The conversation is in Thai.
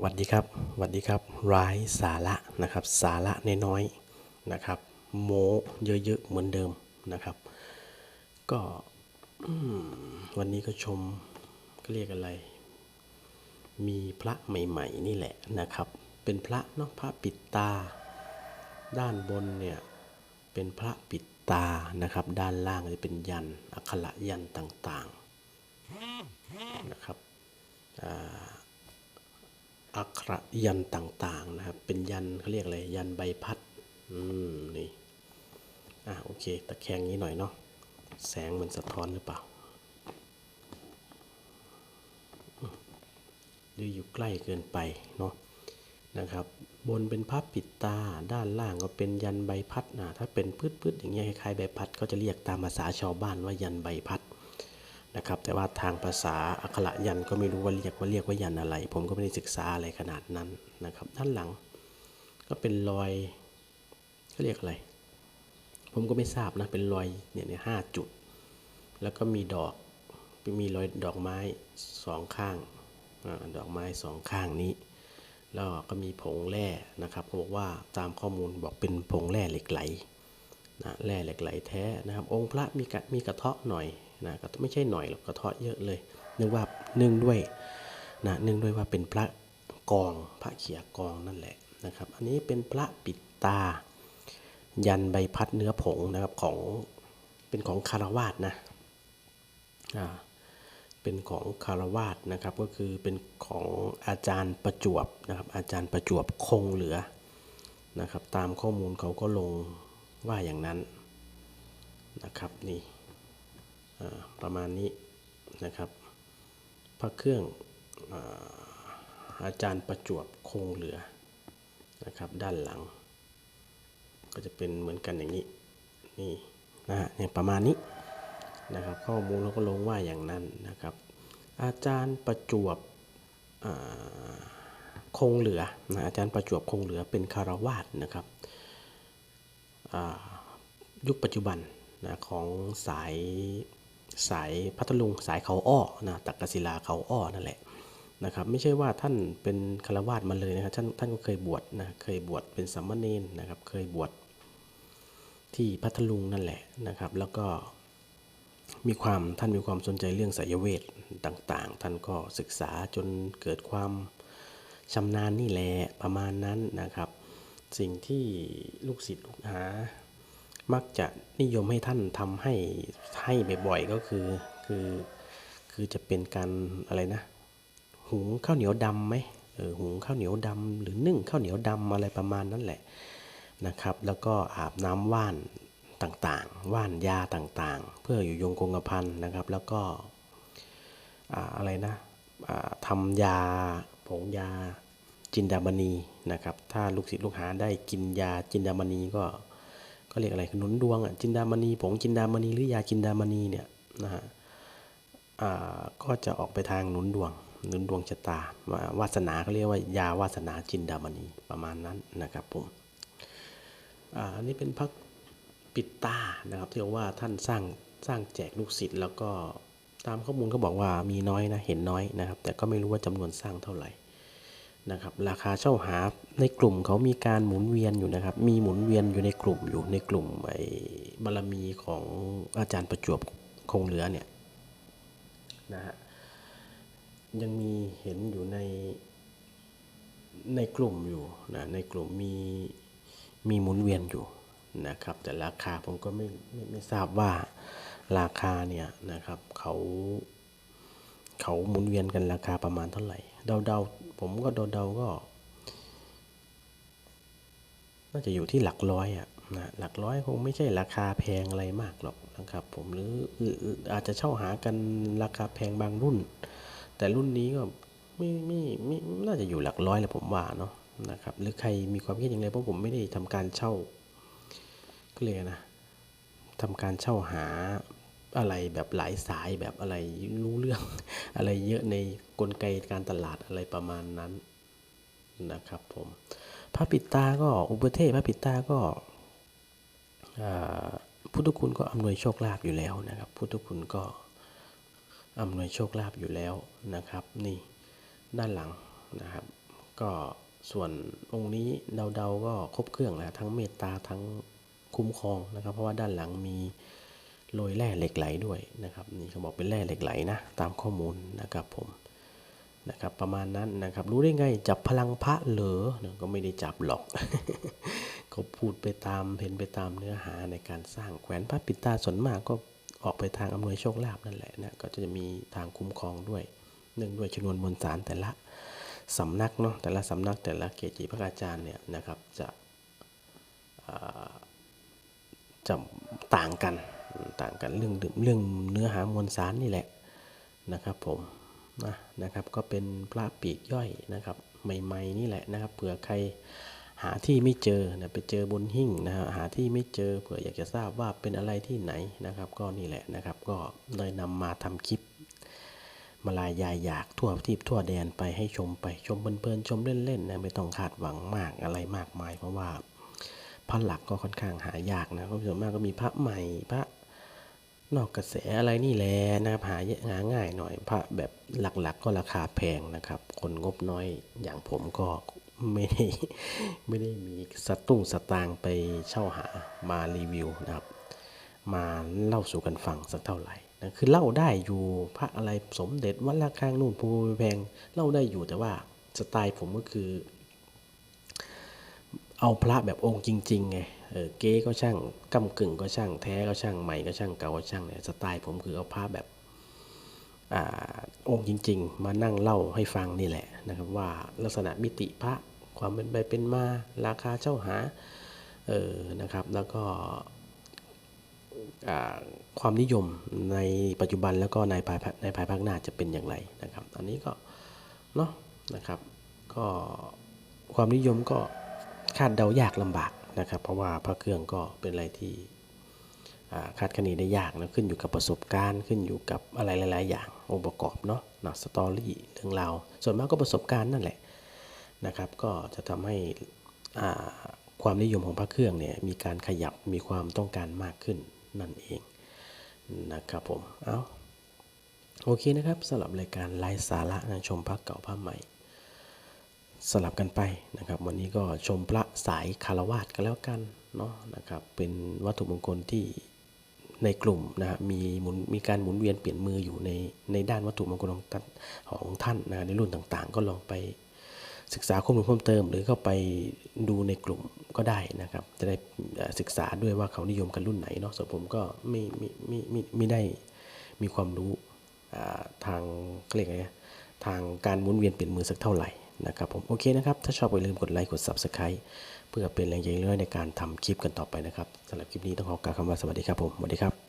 วัสดีครับสวัสดีครับร้ายสาระนะครับ สาระน้อยๆนะครับ โมเยอะๆเหมือนเดิมนะครับ ก็วันนี้ก็ชมก็เรียกอะไร มีพระใหม่ ๆ นี่แหละนะครับ เป็นพระเนาะพระปิดตา ด้านบนเนี่ยเป็นพระปิดตานะครับ ด้านล่างจะเป็นยันอักขระยันต่างๆนะครับอั กขระยันต่างๆนะครับ เป็นยันเขาเรียกอะไร ยันใบพัด อืม นี่ อะโอเค ตะแคงนี้หน่อยเนาะ แสงมันสะท้อนหรือเปล่า หรืออยู่ใกล้เกินไปเนาะ นะครับ บนเป็นพับปิดตา ด้านล่างก็เป็นยันใบพัดนะถ้าเป็นพืดๆอย่างเงี้ยคล้ายใบพัดก็จะเรียกตามภาษาชาวบ้านว่ายันใบพัด นะครับ แต่ว่าทางภาษาอักขระยันก็ไม่รู้ว่าเรียกว่าเรียกว่ายันอะไร ผมก็ไม่ได้ศึกษาอะไรขนาดนั้นนะครับ ด้านหลังก็เป็นรอยเขาเรียกอะไร ผมก็ไม่ทราบนะ เป็นรอยเนี่ยเนี่ยห้าจุด แล้วก็มีดอก มีรอยดอกไม้สองข้างอดอกไม้สองข้างนี้ แล้วก็มีผงแร่นะครับเขาบอกว่าตามข้อมูลบอกเป็นผงแร่เหล็กไหลนะแร่เหล็กไหลแท้นะครับ องค์พระมีกระมีกระเทาะหน่อย นะก็ไม่ใช่หน่อยหรอกกระเทาะเยอะเลยเนึกว่าเนึ่องด้วยนะเนึ่องด้วยว่าเป็นพระกองพระเขียกองนั่นแหละนะครับ อันนี้เป็นพระปิดตา ยันใบพัดเนื้อผงนะครับของเป็นของคารวาสนะอ่าเป็นของคารวาสนะครับก็คือเป็นของอาจารย์ประจวบนะครับอาจารย์ประจวบคงเหลือนะครับตามข้อมูลเขาก็ลงว่าอย่างนั้นนะครับนี่ ประมาณนี้นะครับ พระเครื่องอาจารย์ประจวบคงเหลือนะครับ ด้านหลัง ก็จะเป็นเหมือนกันอย่างนี้นี่นะฮะเนี่ยประมาณนี้นะครับ ข้อมูลเราก็ลงว่าอย่างนั้นนะครับ อาจารย์ประจวบคงเหลือนะอาจารย์ประจวบคงเหลือเป็นคารวาสนะครับยุคปัจจุบันนะของสาย สายพัทลุงสายเขาอ้อนะตักกศิลาเขาอ้อนั่นแหละนะครับไม่ใช่ว่าท่านเป็นคาวาสมาเลยนะครับท่านท่านก็เคยบวชนะเคยบวชเป็นสัมมาเนนนะครับ เคยบวชที่พัทลุงนั่นแหละนะครับ แล้วก็มีความท่านมีความสนใจเรื่องสายเวทต่างๆ ท่านก็ศึกษาจนเกิดความชำนาญนี่แหละประมาณนั้นนะครับ สิ่งที่ลูกศิษย์ลูกหา มักจะนิยมให้ท่านทำให้ให้บ่อยๆก็คือคือคือจะเป็นการอะไรนะ หุงข้าวเหนียวดำไหมเออหุงข้าวเหนียวดำหรือนึ่งข้าวเหนียวดำอะไรประมาณนั้นแหละนะครับ แล้วก็อาบน้ำว่านต่างๆ ว่านยาต่างๆ เพื่ออยู่ยงคงกระพันนะครับ แล้วก็อะไรนะทำยาผงยาจินดามณีนะครับ ถ้าลูกศิษย์ลูกหาได้กินยาจินดามณีก็ ก็เรียกอะไรหนุนดวงอะจินดามณีผงจินดามณีหรือยาจินดามณีเนี่ยนะฮะก็จะออกไปทางหนุนดวงหนุนดวงชะตาวาสนาเขาเรียกว่ายาวาสนาจินดามณีประมาณนั้นนะครับผมอันนี้เป็นพักปิดตานะครับที่ว่าท่านสร้างสร้างแจกลูกศิษย์แล้วก็ตามข้อมูลก็บอกว่ามีน้อยนะเห็นน้อยนะครับ แต่ก็ไม่รู้ว่าจำนวนสร้างเท่าไหร่ นะครับราคาเช่าหาในกลุ่มเขามีการหมุนเวียนอยู่นะครับ มีหมุนเวียนอยู่ในกลุ่มอยู่ในกลุ่มไอ้บารมีของอาจารย์ประจวบคงเหลือเนี่ยนะฮะยังมีเห็นอยู่ในในกลุ่มอยู่นะในกลุ่มมีมีหมุนเวียนอยู่นะครับ แต่ราคาผมก็ไม่ไม่ไม่ทราบว่าราคาเนี่ยนะครับเขา เขาหมุนเวียนกันราคาประมาณเท่าไหร่เดาๆผมก็เดาๆก็ น่าจะอยู่ที่หลักร้อยอะนะหลักร้อยคงไม่ใช่ราคาแพงอะไรมากหรอกนะครับผมหรืออาจจะเช่าหากันราคาแพงบางรุ่น แต่รุ่นนี้ก็ไม่ไม่ไม่น่าจะอยู่หลักร้อยแหละผมว่าเนาะนะครับหรือใครมีความคิดอย่างไรเพราะผมไม่ได้ทำการเช่าก็เลยนะทำการเช่าหา อะไรแบบหลายสายแบบอะไรรู้เรื่อง อะไรเยอะในกลไกการตลาดอะไรประมาณนั้นนะครับผมพระปิตาก็อุปเทศพระปิตาก็พุทธคุณก็อำนวยโชคลาภอยู่แล้วนะครับพุทธคุณก็อำนวยโชคลาภอยู่แล้วนะครับ นี่ด้านหลังนะครับ ก็ส่วนองค์นี้เดาๆก็ครบเครื่องแล้วทั้งเมตตาทั้งคุ้มครองนะครับ เพราะว่าด้านหลังมี โรยแร่เหล็กไหลด้วยนะครับนี่เขาบอกเป็นแร่เหล็กไหลนะตามข้อมูลนะครับผมนะครับประมาณนั้นนะครับรู้ได้ไงจับพลังพระเหรอก็ไม่ได้จับหรอกก็พูดไปตามเห็นไปตามเนื้อหาในการสร้างแขวนพระปิตาส่วนมากก็ออกไปทางอำนวยโชคลาภนั่นแหละนะก็จะมีทางคุ้มครองด้วยเนื่องด้วยชนวนมวลสารแต่ละสำนักเนาะแต่ละสำนักแต่ละเกจิพระอาจารย์เนี่ยนะครับจะจะต่างกัน ต่างกันเรื่องเรื่องเนื้อหามวลสารนี่แหละนะครับผมนะนะครับก็เป็นพระปีกย่อยนะครับใหม่ๆนี่แหละนะครับเผื่อใครหาที่ไม่เจอนะไปเจอบนหิ้งนะหาที่ไม่เจอเผื่ออยากจะทราบว่าเป็นอะไรที่ไหนนะครับ ก็นี่แหละนะครับ ก็เลยนำมาทำคลิป มาลายยายอยากทั่วทิพทั่วแดนไปให้ชมไปชมเพลินๆชมเล่นๆนะไม่ต้องคาดหวังมากอะไรมากมายเพราะว่าพระหลักก็ค่อนข้างหายากนะก็ส่วนมากก็มีพระใหม่พระ นอกกระแสอะไรนี่แหละนะครับหาหาง่ายหน่อยพระแบบหลักๆก็ราคาแพงนะครับ คนงบน้อยอย่างผมก็ไม่ได้ไม่ได้มีสตุ้งสตางไปเช่าหามารีวิวนะครับ มาเล่าสู่กันฟังสักเท่าไหร่นะคือเล่าได้อยู่พระอะไรสมเด็จวัดละคังนู่นภูแพงเล่าได้อยู่แต่ว่าสไตล์ผมก็คือ เอาพระแบบองค์จริงๆไง เออเก๊ก็ช่างกำกึ่งก็ช่างแท้ก็ช่างใหม่ก็ช่างเก่าก็ช่างเนี่ยสไตล์ผมคือเอาพระแบบอ่าองค์จริง ๆ มานั่งเล่าให้ฟังนี่แหละนะครับว่าลักษณะมิติพระความเป็นไปเป็นมาราคาเช่าหาเออนะครับแล้วก็ความนิยมในปัจจุบันแล้วก็ในภายในภายภาคหน้าจะเป็นอย่างไรนะครับอันนี้ก็เนาะนะครับก็ความนิยมก็คาดเดายากลำบาก นะครับ เพราะว่าพระเครื่องก็เป็นอะไรที่คาดคะเนได้ยากนะขึ้นอยู่กับประสบการณ์ขึ้นอยู่กับอะไรหลาย ๆ อย่างองค์ประกอบเนาะนะสตอรี่เรื่องราวส่วนมากก็ประสบการณ์นั่นแหละนะครับ ก็จะทำให้ความนิยมของพระเครื่องเนี่ยมีการขยับมีความต้องการมากขึ้นนั่นเองนะครับผมเอาโอเคนะครับสำหรับรายการไลฟ์สาระนะชมพระเก่าพระใหม่ สลับกันไปนะครับ วันนี้ก็ชมพระสายคารวาสกันแล้วกันเนาะนะครับเป็นวัตถุมงคลที่ในกลุ่มนะฮะมีหมุนมีการหมุนเวียนเปลี่ยนมืออยู่ในในด้านวัตถุมงคลของท่านของท่านนะในรุ่นต่างๆ ก็ลองไปศึกษาข้อมูลเพิ่มเติม หรือเข้าไปดูในกลุ่มก็ได้นะครับ จะได้ศึกษาด้วยว่าเขานิยมกันรุ่นไหนเนาะส่วนผมก็ไม่ไม่ไม่ไม่ไม่ได้มีความรู้ทางเขาเรียกไงทางการหมุนเวียนเปลี่ยนมือสักเท่าไหร่ นะครับผมโอเคนะครับ ถ้าชอบอย่าลืมกดไลค์กด Subscribe เพื่อเป็นแรงใจเรื่อยในการทำคลิปกันต่อไปนะครับสำหรับคลิปนี้ต้องขอกล่าวคำว่าสวัสดีครับผมสวัสดีครับ